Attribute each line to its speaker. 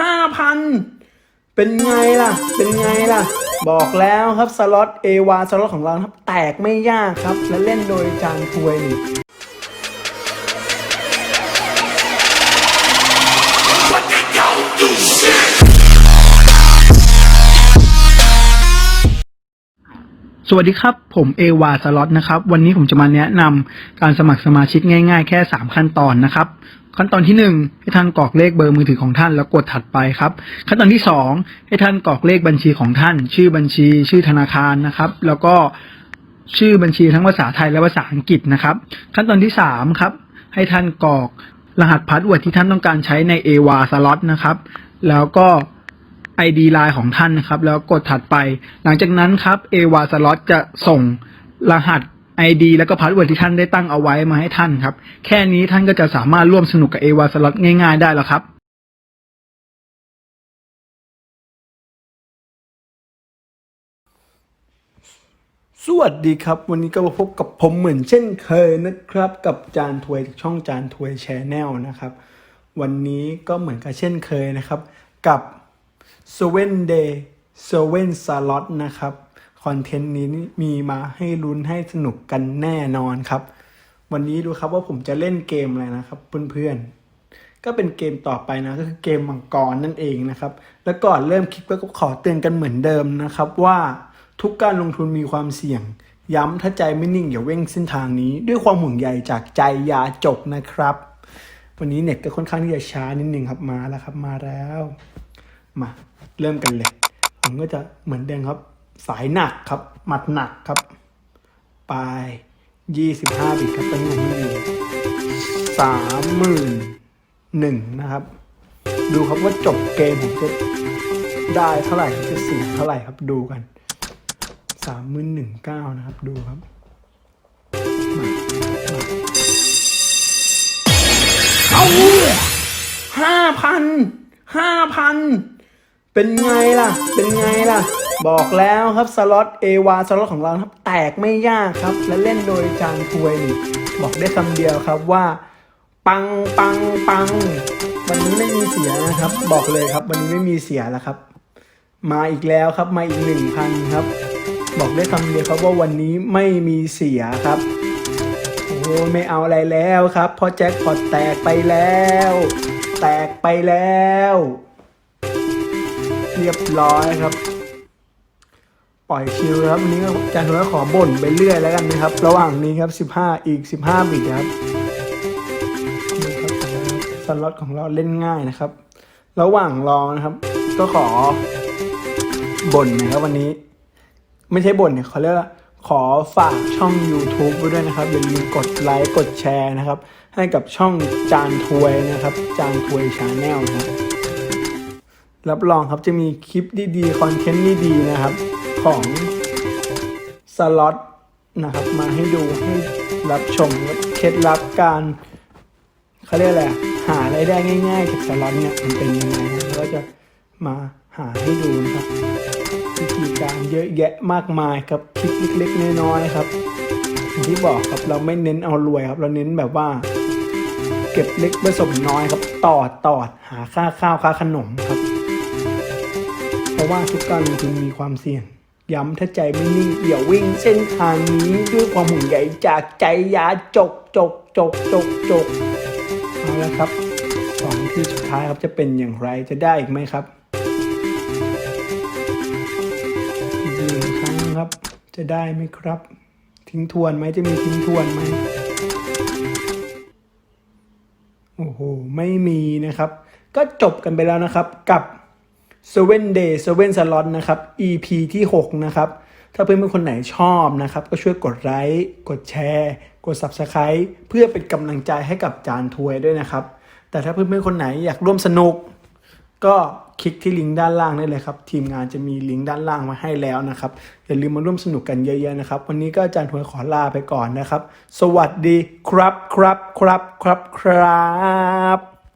Speaker 1: ห้าพันเป็นไงล่ะ เป็นไงล่ะ บอกแล้วครับสล็อตเอวาสล็อตของเราครับ แตกไม่ยากครับ และเล่นโดยจานทวยนี่ สวัสดีครับ ผมเอวาสล็อตนะครับ วันนี้ผมจะมาแนะนำการสมัครสมาชิกง่าย ๆ แค่ 3 ขั้นตอนนะครับ ขั้นตอนที่1ให้ท่านกรอกเลขเบอร์มือถือของท่านแล้วกดถัดไปครับ ขั้นตอนที่ 2 ให้ท่านกรอกเลขบัญชีของท่าน ชื่อบัญชี ชื่อธนาคารนะครับ แล้วก็ชื่อบัญชีทั้งภาษาไทยและภาษาอังกฤษนะครับ ขั้นตอนที่3ครับ ให้ท่านกรอกรหัสพาสเวิร์ดที่ท่านต้องการใช้ใน a w a Slot นะครับ แล้วก็ ID ไลน์ของท่านนะครับ แล้วกดถัดไป หลังจากนั้นครับ a w a Slot จะส่งรหัส ID แล้วก็พาสเวิร์ดที่ท่านได้ตั้งเอาไว้มาให้ท่านครับ แค่นี้ท่านก็จะสามารถร่วมสนุกกับ a w a Slot ง่ายๆ ได้แล้วครับสวัสดีครับ วันนี้ก็มาพบกับผมเหมือนเช่นเคยนะครับ กับจานทวยช่องจานทวยแชนแนลนะครับ วันนี้ก็เหมือนกับเช่นเคยนะครับ กับ s e v e n Day s e v e n Slot นะครับ คอนเทนต์นี้มีมาให้ลุ้นให้สนุกกันแน่นอนครับ วันนี้ดูครับว่าผมจะเล่นเกมอะไรนะครับเพื่อนๆ ก็เป็นเกมต่อไปนะก็คือเกมมังกรนั่นเองนะครับ แล้วก่อนเริ่มคลิปก็ขอเตือนกันเหมือนเดิมนะครับว่าทุกการลงทุนมีความเสี่ยง ย้ำถ้าใจไม่นิ่งอย่าเว่งเส้นทางนี้ ด้วยความห่วงใยจากใจยาจบนะครับ วันนี้เน็ตก็ค่อนข้างที่จะช้านิดนึงครับมาแล้วครับมาแล้ว มาเริ่มกันเลย ผมก็จะเหมือนเดิมครับ สายหนักครับ หมัดหนักครับ ไปยี่สิบห้าบิตครับเป็นเงินที่สามหมื่นหนึ่งนะครับ ดูครับว่าจบเกมผมจะได้เท่าไหร่จะเสียเท่าไหร่ครับดูกันสามหมื่นหนึ่งเก้านะครับ ดูครับเอาห้าพันห้าพัน เป็นไงล่ะ เป็นไงล่ะ บอกแล้วครับสล็อตเอวาสล็อตของเราครับ แตกไม่ยากครับ และเล่นโดยจานทวยนี่บอกได้คำเดียวครับว่า ปังปังปัง วันนี้ไม่มีเสียนะครับ บอกเลยครับ วันนี้ไม่มีเสียแล้วครับ มาอีกแล้วครับมาอีกหนึ่งพันครับ บอกได้คำเดียวครับว่าวันนี้ไม่มีเสียครับโอ้ไม่เอาอะไรแล้วครับเพราะแจ็คพอตแตกไปแล้ว แตกไปแล้ว เรียบร้อยครับ ปล่อยชิลครับวันนี้ก็จารย์ทวยขอบ่นไปเรื่อยแล้วกันนะครับ ระหว่างนี้ครับ 15 อีก 15บิตครับนี่ครับสล็อตของเราเล่นง่ายนะครับ ระหว่างรอนะครับ ก็ขอบ่นนะครับวันนี้ ไม่ใช่บ่นเนี่ยเขาเรียกว่าขอฝากช่อง YouTube ไว้ด้วยนะครับอย่าลืมกดไลค์กดแชร์นะครับ ให้กับช่องจานทวยนะครับ จานทวยชาแนลนะครับ รับรองครับจะมีคลิปดีๆคอนเทนต์ดีๆนะครับ ของสล็อตนะครับ มาให้ดูให้รับชมเคล็ดลับการเขาเรียกอะไรอะหารายได้ง่าย ๆ จากสล็อตเนี่ยมันเป็นยังไงนะก็จะมาหาให้ดูนะครับวิธีการเยอะแยะมากมายครับคลิปเล็กๆน้อยๆครับอย่างที่บอกครับเราไม่เน้นเอารวยครับ เราเน้นแบบว่า เก็บเล็กผสมน้อยครับ ตอดตอดหาค่าข้าวค่าขนมครับ เพราะว่าทุกการลงทุนมีความเสี่ยง ย้ำถ้าใจไม่นิ่งอย่าวิ่งเส้นทางนี้ด้วยความห่วงใยจากใจยาจกจกจกจกจกเอาละครับสองที่สุดท้ายครับจะเป็นอย่างไรจะได้อีกไหมครับหนึ่งครั้งครับ จะได้ไหมครับ ทิ้งทวนไหมจะมีทิ้งทวนไหมโอ้โห ไม่มีนะครับ ก็จบกันไปแล้วนะครับกับ Seven Day Seven Slot นะครับ EP ที่ 6 นะครับ ถ้าเพื่อนๆคนไหนชอบนะครับ ก็ช่วยกดไลค์กดแชร์ กด Subscribe เพื่อเป็นกำลังใจให้กับจานทวยด้วยนะครับ แต่ถ้าเพื่อนๆคนไหนอยากร่วมสนุก ก็คลิกที่ลิงก์ด้านล่างได้เลยครับ ทีมงานจะมีลิงก์ด้านล่างมาให้แล้วนะครับ อย่าลืมมาร่วมสนุกกันเยอะๆนะครับ วันนี้ก็อาจารย์ทวยขอลาไปก่อนนะครับ สวัสดีครับครับครับครับครับ